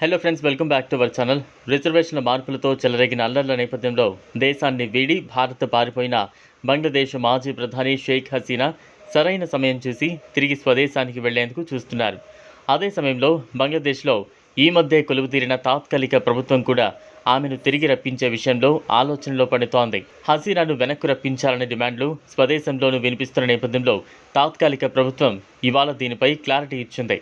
Hello friends welcome back to our channel రిజర్వేషన్ల మార్పులతో చెలరేగిన అల్లర్ల నేపథ్యంలో దేశాన్ని వీడి భారత్ పారిపోయిన బంగ్లాదేశ్ మాజీ ప్రధాని షేక్ హసీనా సరైన సమయం చూసి తిరిగి స్వదేశానికి వెళ్ళేందుకు చూస్తున్నారు. అదే సమయంలో బంగ్లాదేశ్లో ఈ మధ్య కొలువుతీరిన తాత్కాలిక ప్రభుత్వం కూడా ఆమెను తిరిగి రప్పించే విషయంలో ఆలోచనలో పడుతోంది. హసీనాను వెనక్కు రప్పించాలనే డిమాండ్లు స్వదేశంలోనూ వినిపిస్తున్న నేపథ్యంలో తాత్కాలిక ప్రభుత్వం ఇవాళ దీనిపై క్లారిటీ ఇచ్చింది.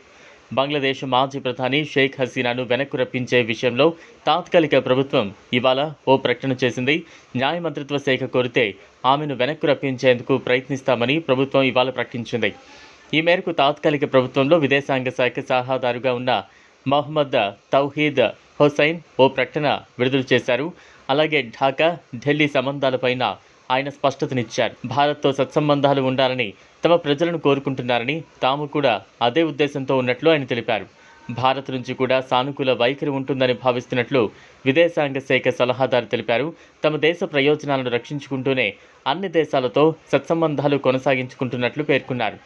బంగ్లాదేశ్ మాజీ ప్రధాని షేక్ హసీనాను వెనక్కు రప్పించే విషయంలో తాత్కాలిక ప్రభుత్వం ఇవాళ ఓ ప్రకటన చేసింది. న్యాయ మంత్రిత్వ శాఖ కోరితే ఆమెను వెనక్కు రప్పించేందుకు ప్రయత్నిస్తామని ప్రభుత్వం ఇవాళ ప్రకటించింది. ఈ మేరకు తాత్కాలిక ప్రభుత్వంలో విదేశాంగ శాఖ సలహాదారుగా ఉన్న మహమ్మద్ తౌహీద్ హుసైన్ ఓ ప్రకటన విడుదల చేశారు. అలాగే ఢాకా ఢిల్లీ సంబంధాలపైన ఆయన స్పష్టతనిచ్చారు. భారత్తో సత్సంబంధాలు ఉండాలని తమ ప్రజలను కోరుకుంటున్నారని తాము కూడా అదే ఉద్దేశంతో ఉన్నట్లు ఆయన తెలిపారు. భారత్ నుంచి కూడా సానుకూల వైఖరి ఉంటుందని భావిస్తున్నట్లు విదేశాంగ శాఖ సలహాదారు తెలిపారు. తమ దేశ ప్రయోజనాలను రక్షించుకుంటూనే అన్ని దేశాలతో సత్సంబంధాలు కొనసాగించుకుంటున్నట్లు పేర్కొన్నారు.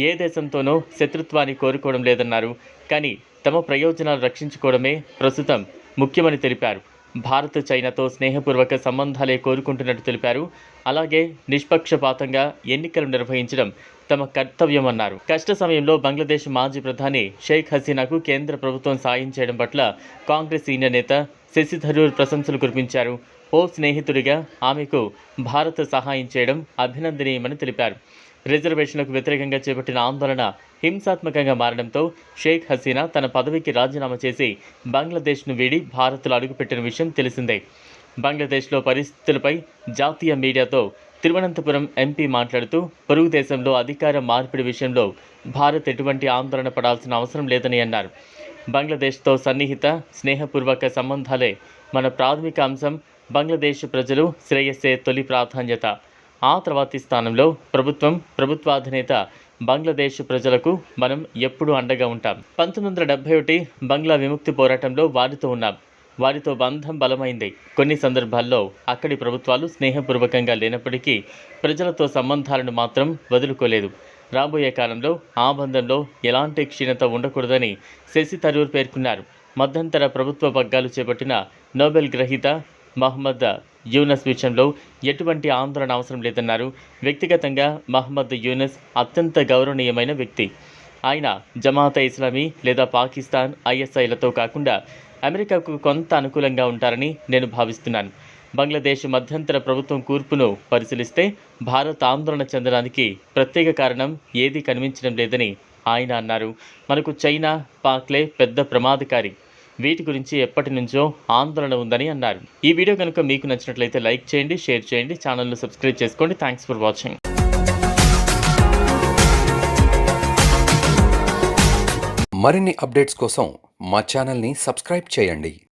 ఏ దేశంతోనూ శత్రుత్వాన్ని కోరుకోవడం లేదన్నారు. కానీ తమ ప్రయోజనాలు రక్షించుకోవడమే ప్రస్తుతం ముఖ్యమని తెలిపారు. భారత్ చైనాతో స్నేహపూర్వక సంబంధాలే కోరుకుంటున్నట్టు తెలిపారు. అలాగే నిష్పక్షపాతంగా ఎన్నికలు నిర్వహించడం తమ కర్తవ్యమన్నారు. కష్ట సమయంలో బంగ్లాదేశ్ మాజీ ప్రధాని షేక్ హసీనాకు కేంద్ర ప్రభుత్వం సాయం చేయడం పట్ల కాంగ్రెస్ సీనియర్ నేత శశి థరూర్ ప్రశంసలు కురిపించారు. ఓ స్నేహితుడిగా ఆమెకు భారత్ సహాయం చేయడం అభినందనీయమని తెలిపారు. రిజర్వేషన్లకు వ్యతిరేకంగా చేపట్టిన ఆందోళన హింసాత్మకంగా మారడంతో షేక్ హసీనా తన పదవికి రాజీనామా చేసి బంగ్లాదేశ్ను వీడి భారత్లో అడుగుపెట్టిన విషయం తెలిసిందే. బంగ్లాదేశ్లో పరిస్థితులపై జాతీయ మీడియాతో తిరువనంతపురం ఎంపీ మాట్లాడుతూ పొరుగు దేశంలో అధికార మార్పిడి విషయంలో భారత్ ఎటువంటి ఆందోళన పడాల్సిన అవసరం లేదని అన్నారు. బంగ్లాదేశ్తో సన్నిహిత స్నేహపూర్వక సంబంధాలే మన ప్రాథమిక అంశం బంగ్లాదేశ్ ప్రజలు శ్రేయస్సే తొలి ప్రాధాన్యత. ఆ తర్వాతి స్థానంలో ప్రభుత్వం ప్రభుత్వాధినేత బంగ్లాదేశ్ ప్రజలకు మనం ఎప్పుడూ అండగా ఉంటాం. పంతొమ్మిది వందల డెబ్బై ఒకటి బంగ్లా విముక్తి పోరాటంలో వారితో ఉన్నాం. వారితో బంధం బలమైంది. కొన్ని సందర్భాల్లో అక్కడి ప్రభుత్వాలు స్నేహపూర్వకంగా లేనప్పటికీ ప్రజలతో సంబంధాలను మాత్రం వదులుకోలేదు. రాబోయే కాలంలో ఆ బంధంలో ఎలాంటి క్షీణత ఉండకూడదని శశి థరూర్ పేర్కొన్నారు. మధ్యంతర ప్రభుత్వ పగ్గాలు చేపట్టిన నోబెల్ గ్రహీత మహమ్మద్ యూనస్ విషయంలో ఎటువంటి ఆందోళన అవసరం లేదన్నారు. వ్యక్తిగతంగా మహమ్మద్ యూనస్ అత్యంత గౌరవనీయమైన వ్యక్తి. ఆయన జమాత ఇస్లామీ లేదా పాకిస్తాన్ ఐఎస్ఐలతో కాకుండా అమెరికాకు కొంత అనుకూలంగా ఉంటారని నేను భావిస్తున్నాను. బంగ్లాదేశ్ మధ్యంతర ప్రభుత్వం కూర్పును పరిశీలిస్తే భారత్ ఆందోళన చెందడానికి ప్రత్యేక కారణం ఏదీ కనిపించడం లేదని ఆయన అన్నారు. మనకు చైనా పాక్లే పెద్ద ప్రమాదకారి. వీటి గురించి ఎప్పటి నుంచో ఆందోళన ఉందని అన్నారు. ఈ వీడియో కనుక మీకు నచ్చినట్లయితే లైక్ చేయండి షేర్ చేయండి ఛానల్ను సబ్స్క్రైబ్ చేసుకోండి. థ్యాంక్స్ ఫర్ వాచింగ్ మరిన్ని అప్డేట్స్ కోసం మా ఛానల్ని సబ్స్క్రైబ్ చేయండి.